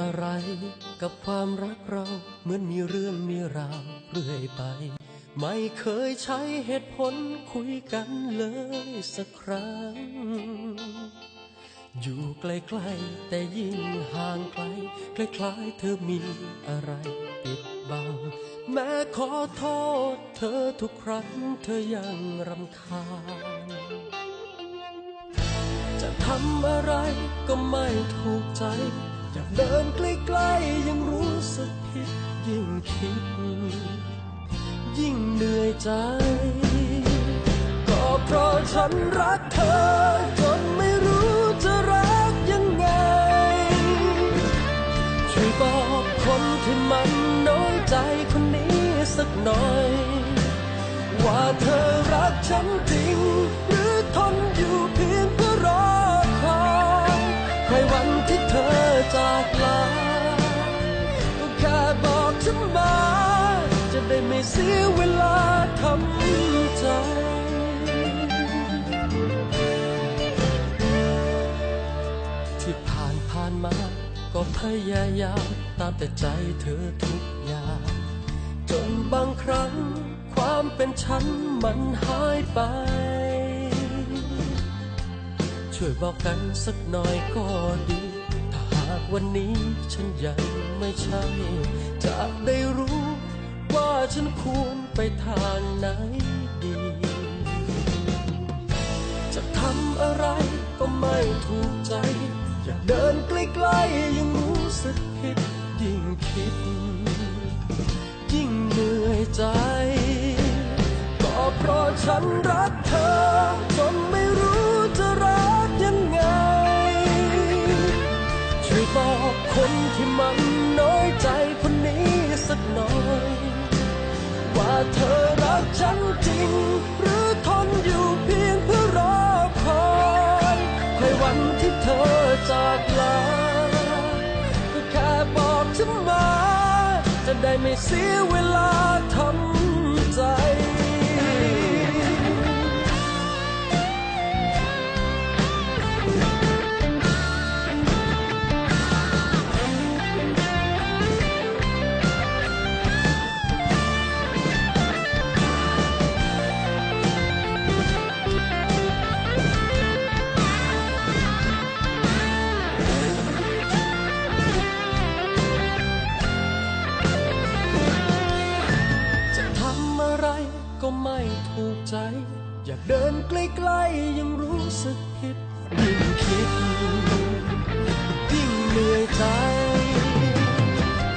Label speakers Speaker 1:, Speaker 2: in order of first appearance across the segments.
Speaker 1: อะไร กับความรักเราเหมือนมีเรื่องมีราวเรื่อยไป ไม่เคยใช้เหตุผลคุยกันเลยสักครั้ง อยู่ใกล้ๆแต่ยิ่งห่างไกลคล้ายๆเธอมีอะไรปิดบัง แม้ขอโทษเธอทุกครั้งเธอยังรำคาญจะทำอะไรก็ไม่ถูกใจ อยากเดินใกล้ๆยังรู้สึกผิดยิ่งคิด ยิ่งเหนื่อยใจ ก็เพราะฉันรักเธอ จนไม่รู้จะรักยังไง ช่วยบอกคนที่มันน้อยใจคนนี้สักหน่อย ว่าเธอรักฉันจริง จากลาก็แค่บอกฉันมา จะได้ไม่เสียเวลาทำใจที่ผ่านผ่านมา ก็พยายามตามแต่ใจเธอทุกอย่าง จนบางครั้งความเป็นฉันมันหายไป ช่วยบอกกันสักหน่อยก็ดีากวันนี้ฉันยังไม่ใช่ จะได้รู้ว่าฉันควรไปทางไหนดี จะทำอะไรก็ไม่ถูกใจ อยากเดินใกล้ๆยังรู้สึกผิดยิ่งคิด ยิ่งเหนื่อยใจ ก็เพราะฉันรัก คนที่มันน้อยใจคนนี้สักหน่อย ว่าเธอรักฉันจริง หรือทนอยู่เพียงเพื่อรอคอยให้วันที่เธอจากลาก็แค่บอกฉันมา จะได้ไม่เสียเวลาเธ ก็ไม่ถูกใจ อยากเดินใกล้ๆยังรู้สึกผิดยิ่งคิดยิ่งเหนื่อยใจ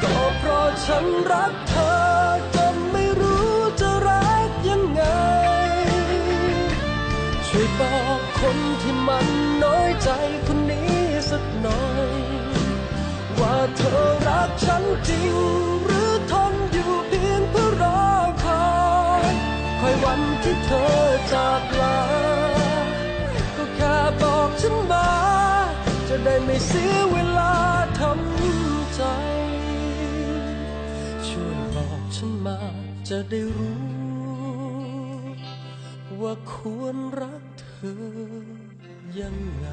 Speaker 1: ก็เพราะฉันรักเธอจนไม่รู้จะรักยังไง ช่วยบอกคนที่มันน้อยใจคนนี้สักหน่อย ว่าเธอรักฉันจริง เสียเวลาทำใจ ช่วยบอกฉันมาจะได้รู้ ว่าควรรักเธอยังไง